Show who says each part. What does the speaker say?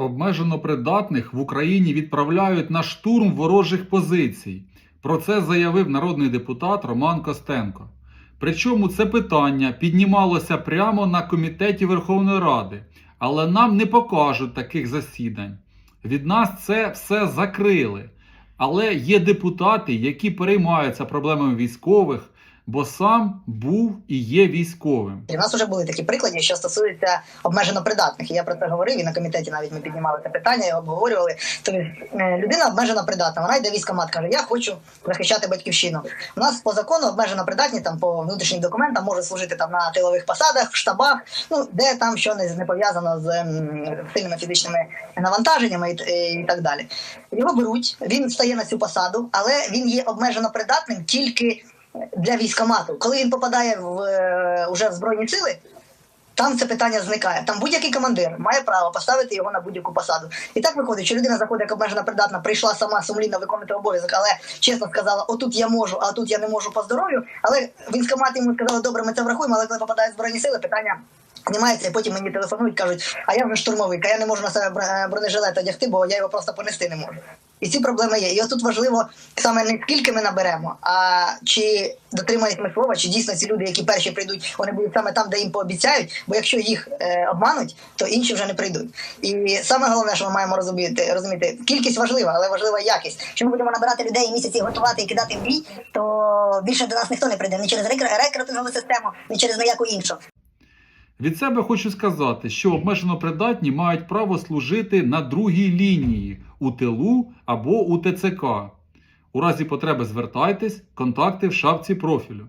Speaker 1: Обмежено придатних в Україні відправляють на штурм ворожих позицій. Про це заявив народний депутат Роман Костенко. Причому це питання піднімалося прямо на комітеті Верховної Ради, але нам не покажуть таких засідань. Від нас це все закрили. Але є депутати, які переймаються проблемами військових, бо сам був і є військовим.
Speaker 2: І в нас вже були такі приклади, що стосуються обмежено придатних. Я про це говорив, і на комітеті навіть ми піднімали це питання, і обговорювали. Тобто е, людина обмежено придатна, вона йде в військкомат, каже, я хочу захищати батьківщину. У нас по закону обмежено придатні там по внутрішнім документам можуть служити там на тилових посадах, в штабах, ну де там що не, не пов'язано з сильними фізичними навантаженнями і, і так далі. Його беруть, він стає на цю посаду, але він є обмежено придатним тільки для військомату. Коли він попадає в е, уже в збройні сили. Там це питання зникає. Там будь-який командир має право поставити його на будь-яку посаду. І так виходить, що людина заходить як обмежена придатна, прийшла сама сумлінно виконувати обов'язок, але чесно сказала, отут я можу, а тут я не можу по здоров'ю. Але військомат йому сказали, добре, ми це врахуємо, але коли попадає в збройні сили, питання. Знімається, і потім мені телефонують, кажуть, а я вже штурмовик, а я не можу на себе бр- бронежилет одягти, бо я його просто понести не можу. І ці проблеми є. І от тут важливо саме не скільки ми наберемо, а чи дотримають ми слова, чи дійсно ці люди, які перші прийдуть, вони будуть саме там, де їм пообіцяють. Бо якщо їх е, обмануть, то інші вже не прийдуть. І саме головне, що ми маємо розуміти, розуміти, кількість важлива, але важлива якість. Якщо ми будемо набирати людей і місяці готувати і кидати в бій, то більше до нас ніхто не прийде ні через рекру- рекрутингову систему, ні через ніяку іншу.
Speaker 1: Від себе хочу сказати, що обмежено придатні мають право служити на другій лінії у тилу або у ТЦК. У разі потреби звертайтесь, контакти в шапці профілю.